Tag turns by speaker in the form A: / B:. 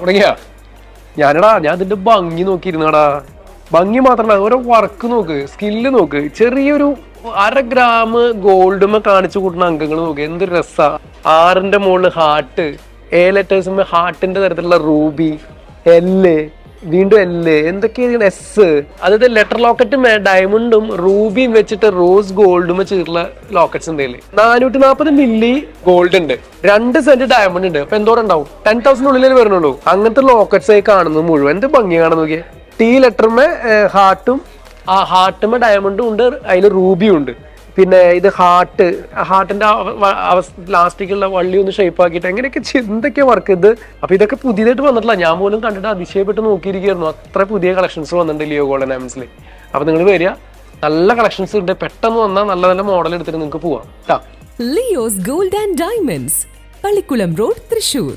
A: തുടങ്ങിയ. ഞാനടാ ഞാൻ ഇതിന്റെ ഭംഗി നോക്കിയിരുന്നടാ. ഭംഗി മാത്രമല്ല ഓരോ വർക്ക് നോക്ക് സ്കില്ല് നോക്ക്. ചെറിയൊരു അര ഗ്രാം ഗോൾഡുമ കാണിച്ചു കൂട്ടുന്ന അംഗങ്ങൾ നോക്ക് എന്ത് രസാ. ആറിന്റെ മുകളിൽ ഹാർട്ട് എ ലെറ്റേഴ്സ് ഹാർട്ടിന്റെ തരത്തിലുള്ള റൂബി എല്ല് വീണ്ടും എല്ല് എന്തൊക്കെയാണ് എസ് അതായത് ലെറ്റർ ലോക്കറ്റും ഡയമണ്ടും റൂബിയും വെച്ചിട്ട് റോസ് ഗോൾഡും വെച്ചിട്ടുള്ള ലോക്കറ്റ്സ് ഉണ്ട് നാനൂറ്റി നാൽപ്പത് മില്ലി ഗോൾഡ് ഉണ്ട്. രണ്ട് സെന്റ് ഡയമണ്ട് ഉണ്ട്. അപ്പൊ എന്തോരം ഉണ്ടാവും? ടെൻ ഉള്ളിലേ വരുന്നുള്ളൂ. അങ്ങനത്തെ ലോക്കറ്റ്സ് ആയി കാണുന്നത് മുഴുവൻ. എന്ത് ഭംഗിയാണ് നോക്കിയേ. ടി ലെറ്ററുമേ ഹാർട്ടും ആ ഹാർട്ടുമേ ഡയമണ്ടും ഉണ്ട് അതിൽ റൂബിയും ഉണ്ട്. പിന്നെ ഇത് ഹാർട്ട് ഹാർട്ടിന്റെ ലാസ്റ്റിക്കുള്ള വള്ളി ഒന്ന് ഷേപ്പ് ആക്കിയിട്ട് എങ്ങനെയൊക്കെ എന്തൊക്കെ വർക്ക് ഇത്? അപ്പൊ ഇതൊക്കെ പുതിയതായിട്ട് വന്നിട്ടില്ല. ഞാൻ പോലും കണ്ടിട്ട് അതിശയപ്പെട്ട് നോക്കിയിരിക്കുകയായിരുന്നു. അത്ര പുതിയ കളക്ഷൻസ് വന്നിട്ടുണ്ട് ലിയോ ഗോൾഡൻ ഡയമണ്ട്സിൽ അപ്പൊ നിങ്ങൾ വരിക. നല്ല കളക്ഷൻസ് ഉണ്ട്. പെട്ടെന്ന് വന്നാൽ നല്ല നല്ല മോഡൽ എടുത്തിട്ട് നിങ്ങൾക്ക് പോവാം.
B: Leo's gold and diamonds Pallikulam road Thrissur